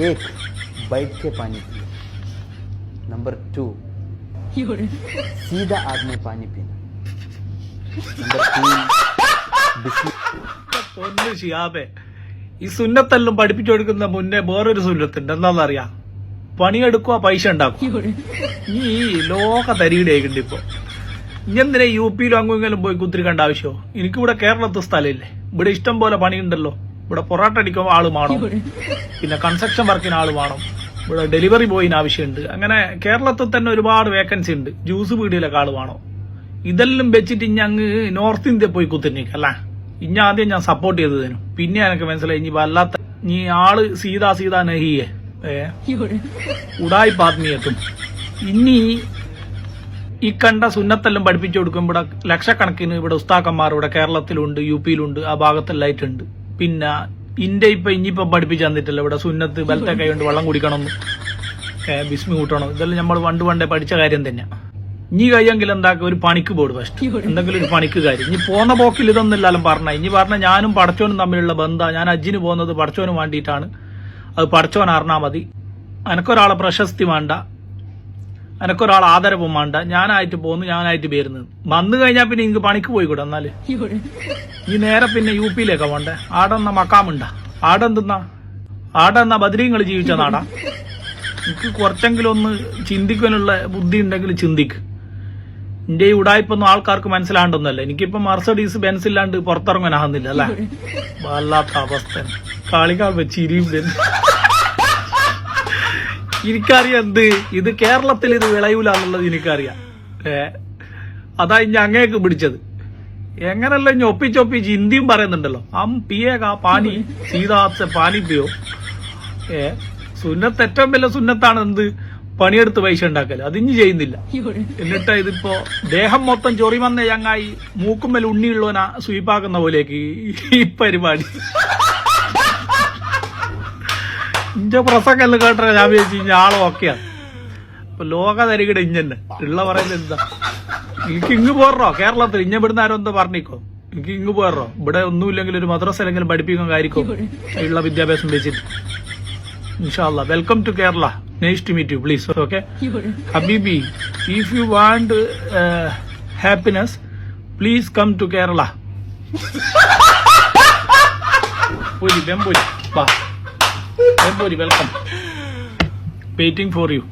एक बैठ के पानी पिए नंबर टू सीधा आग में पानी पीना नंबर तीन बिस्मिल പൊന്ന് ഷിയാബെ ഈ സുന്നത്തെല്ലാം പഠിപ്പിച്ചു കൊടുക്കുന്ന മുന്നേ വേറൊരു സുന്നത്തുണ്ട് എന്താണെന്നറിയാ പണിയെടുക്കുക പൈസ ഉണ്ടാക്കും ഈ ലോക തരികിടയായിട്ടുണ്ട് ഇപ്പൊ ഇഞ്ഞെന്തിനാ യു പിയിലും അങ്ങും പോയി കുത്തിരിക്കേണ്ട ആവശ്യമോ എനിക്കിവിടെ കേരളത്തിൽ സ്ഥലമില്ലേ ഇവിടെ ഇഷ്ടം പോലെ പണിയുണ്ടല്ലോ ഇവിടെ പൊറോട്ട അടിക്കുമ്പോൾ ആൾ വേണം പിന്നെ കൺസ്ട്രക്ഷൻ വർക്കിന് ആൾ വേണം ഇവിടെ ഡെലിവറി ബോയിന് ആവശ്യമുണ്ട്. അങ്ങനെ കേരളത്തിൽ തന്നെ ഒരുപാട് വേക്കൻസി ഉണ്ട്. ജ്യൂസ് പീടിയിലൊക്കെ ആൾ വേണോ ഇതെല്ലാം വെച്ചിട്ട് ഇനി അങ്ങ് നോർത്ത് ഇന്ത്യ പോയി കുത്തിരിക്കല്ല ഇനി ആദ്യം ഞാൻ സപ്പോർട്ട് ചെയ്തതിനു പിന്നെ എനിക്ക് മനസ്സിലായി ഇനി വല്ലാത്ത നീ ആൾ സീതാ സീതാ നഹിയെ. ഉടായി പാത്മീയത്തും ഇനി ഈ കണ്ട സുന്നത്തെല്ലാം പഠിപ്പിച്ചു കൊടുക്കും ഇവിടെ ലക്ഷക്കണക്കിന് ഇവിടെ ഉസ്താക്കന്മാർ ഇവിടെ കേരളത്തിലുണ്ട് യു പിയിലുണ്ട് ആ ഭാഗത്തെല്ലായിട്ടുണ്ട് പിന്നെ ഇന്റെ ഇപ്പൊ ഇനിയിപ്പൊ പഠിപ്പിച്ചു തന്നിട്ടില്ല. ഇവിടെ സുന്നത്ത് ബലത്തെ കൈ കൊണ്ട് വെള്ളം കുടിക്കണം ബിസ്മി കൂട്ടണം. ഇതെല്ലാം നമ്മൾ പണ്ട് പണ്ടേ പഠിച്ച കാര്യം തന്നെ ഇനി കഴിയെങ്കിൽ എന്താക്കുക ഒരു പണിക്ക് പോട് ഫസ്റ്റ് എന്തെങ്കിലും ഒരു പണിക്ക് കാര്യം. ഇനി പോന്ന പോക്കിൽ ഇതൊന്നും ഇല്ലാലും പറഞ്ഞ. ഇനി പറഞ്ഞ ഞാനും പടച്ചോനും തമ്മിലുള്ള ബന്ധം. ഞാൻ അജ്ജിന് പോകുന്നത് പടച്ചോനും വേണ്ടിയിട്ടാണ്. അത് പടച്ചോൻ അറിഞ്ഞാൽ മതി. എനക്കൊരാളെ പ്രശസ്തി വേണ്ട. എനക്കൊരാൾ ആദരവും വേണ്ട. ഞാനായിട്ട് പോന്നു ഞാനായിട്ട് വരുന്നത് വന്നു കഴിഞ്ഞാൽ പിന്നെ എനിക്ക് പണിക്ക് പോയിക്കൂടെ എന്നാൽ. ഈ നേരെ പിന്നെ യു പിയിലേക്കാ പോണ്ടേ. എന്നാ മക്കാമുണ്ട. ആടെ എന്തെന്നാ? ആടെ എന്നാ ബദരീങ്ങൾ ജീവിച്ച നാടാ? എനിക്ക് കുറച്ചെങ്കിലും ഒന്ന് ചിന്തിക്കാനുള്ള ബുദ്ധി ഉണ്ടെങ്കിൽ ചിന്തിക്ക്. എന്റെ ഈ ഉടായ്പൊന്നും ആൾക്കാർക്ക് മനസ്സിലാണ്ടൊന്നല്ല എനിക്കിപ്പോ മർസഡീസ് ബെൻസ് ഇല്ലാണ്ട് പുറത്തിറങ്ങാനാകുന്നില്ല അല്ലേ? വല്ലാത്ത അവസ്ഥ കാളികാൾ വെച്ച് ഇരിയും. എനിക്കറിയാം എന്ത്? ഇത് കേരളത്തിൽ ഇത് വിളയൂല എന്നുള്ളത് എനിക്കറിയാം. ഏ അതാ ഇനി അങ്ങേക്ക് പിടിച്ചത്. എങ്ങനല്ല ഇനി ഒപ്പിച്ചൊപ്പിച്ച് ഹിന്ദിയും പറയുന്നുണ്ടല്ലോ. അം പിയേകാ പാനി സീതാ പാനി പിയോ. ഏ സുന്നത്ത് ഏറ്റവും വലിയ സുന്നത്താണ് എന്ത്? പണിയെടുത്ത് പൈസ ഉണ്ടാക്കൽ. അതിഞ്ഞ് ചെയ്യുന്നില്ല. എന്നിട്ട് ഇതിപ്പോ ദേഹം മൊത്തം ചൊറി വന്ന ചങ്ങായി മൂക്കുമ്മൽ ഉണ്ണിയുള്ളവനാ സ്വീപ്പാക്കുന്ന പോലേക്ക് ഈ പരിപാടി. ഇന്റെ പ്രസംഗം കേട്ടോ ഞാൻ വിചാരിച്ചു ഇഞ്ച ആളും ഒക്കെയാണ് ഇപ്പൊ ലോക തരികിട ഇഞ്ഞന്നെ. ഉള്ള പറയുന്നത് എന്താ? എനിക്ക് ഇങ്ങ് പോറോ കേരളത്തിൽ ഇഞ്ഞ ഇവിടുന്ന് ആരോ എന്താ പറഞ്ഞിക്കോ. എനിക്ക് ഇങ്ങ് പോറോ ഇവിടെ ഒന്നുമില്ലെങ്കിൽ ഒരു മദ്രസയിലെങ്കിലും പഠിപ്പിക്കാൻ കാര്യക്കോ? ഉള്ള വിദ്യാഭ്യാസം വെച്ചിട്ട്. ഇൻഷാല്ല welcome to Kerala nice to meet you please okay ഹബീബി if you want happiness please come to Kerala പോയി ബെമ്പോരി വാ. ബെമ്പോരി വെൽക്കം വെയിറ്റിംഗ് ഫോർ യു